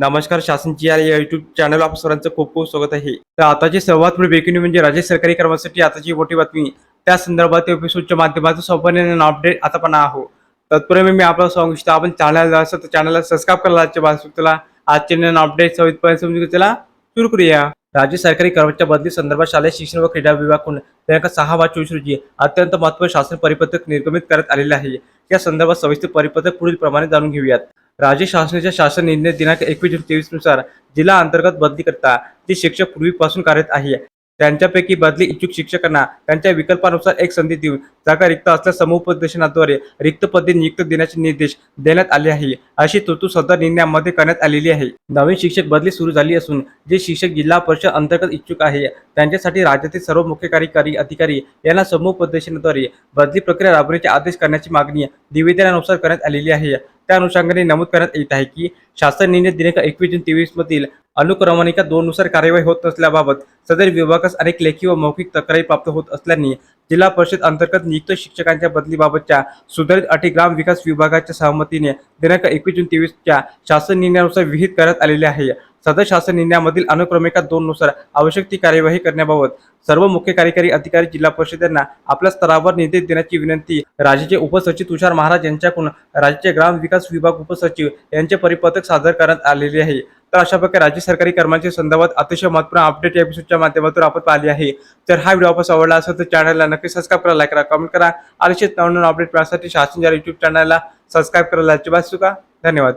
नमस्कार शासनची या YouTube channel आप सर्वांचं खूप खूप स्वागत आहे. तर आताची सर्वात मोठी ब्रेकिंग न्यूज म्हणजे राज्य सरकारी कर्मासाठी आताची मोठी बातमी. त्या संदर्भात एपिसोडच्या माध्यमातून संपन्न अपडेट आता पण आहो तत्पूर्वी मी आपल्याला सांगू इच्छितो आपण चॅनल असं तर चॅनलला सबस्क्राईब करायला बाजूला आजचे नवीन अपडेट सवितपणे समजून त्याला सुरू करूया. राज्य सरकारी कर्मच्या बदली संदर्भात शालेय शिक्षण व क्रीडा विभागाकडून दिनांक सहा मार्च चोवीस रोजी अत्यंत महत्त्वाचे शासन परिपत्रक निर्गमित करण्यात आलेले आहे. या संदर्भात सविस्तर परिपत्रक पुढील प्रमाणे जाणून घेऊयात. राज्य शासनाच्या शासन निर्णय दिनांक एकवीस जून तेवीसनुसार जिल्हा अंतर्गत बदली करता जे शिक्षक पूर्वीपासून कार्यरत आहे. त्यांच्यापैकी बदली इच्छुक शिक्षकांना त्यांच्या विकल्पानुसार एक संधी देऊन जागा रिक्त असल्यास समुपदेशनाद्वारे रिक्त पदे नियुक्त देण्याचे निर्देश देण्यात आले आहे. अशी तरतूद सदर निर्णयामध्ये करण्यात आलेली आहे. नवीन शिक्षक बदली सुरू झाली असून जे शिक्षक जिल्हा परिषद अंतर्गत इच्छुक आहे त्यांच्यासाठी राज्यातील सर्व मुख्य कार्यकारी अधिकारी यांना समुपदेशनाद्वारे बदली प्रक्रिया राबवण्याचे आदेश करण्याची मागणी निवेदनानुसार करण्यात आलेली आहे. त्या अनुषंगाने नमूद करण्यात येत आहे की शासन निर्णय दिनांक एकवीस जून तेवीस मधील अनुक्रमणिका दोननुसार कार्यवाही होत नसल्याबाबत सदर विभागास अनेक लेखी व मौखिक तक्रारी प्राप्त होत असल्याने जिल्हा परिषद अंतर्गत नियुक्त शिक्षकांच्या बदलीबाबतच्या सुधारित अटी ग्राम विकास विभागाच्या सहमतीने दिनांक एकवीस जून तेवीसच्या शासन निर्णयानुसार विहित करण्यात आलेले आहे. सदर शासन निर्णयामधील अनुक्रमिका दोन नुसार आवश्यक ती कार्यवाही करण्याबाबत सर्व मुख्य कार्यकारी अधिकारी जिल्हा परिषदांना आपल्या स्तरावर निर्देश देण्याची विनंती राज्याचे उपसचिव तुषार महाराज यांच्याकडून राज्याचे ग्राम विकास विभाग उपसचिव यांचे परिपत्रक सादर करण्यात आलेले आहे. तर अशा प्रकारे राज्य सरकारी कर्मचारी संदर्भात अतिशय महत्त्वपूर्ण अपडेट या एपिसोडच्या माध्यमातून आपण पाहिली आहे. तर हा व्हिडिओ आपण आवडला असेल तर चॅनलला नक्की सबस्क्राईब करा लाईक करा कमेंट करा. अतिशय नवीन अपडेट मिळण्यासाठी शासन युट्यूब चॅनलला सबस्क्राईब करायला अजिबात चुका धन्यवाद.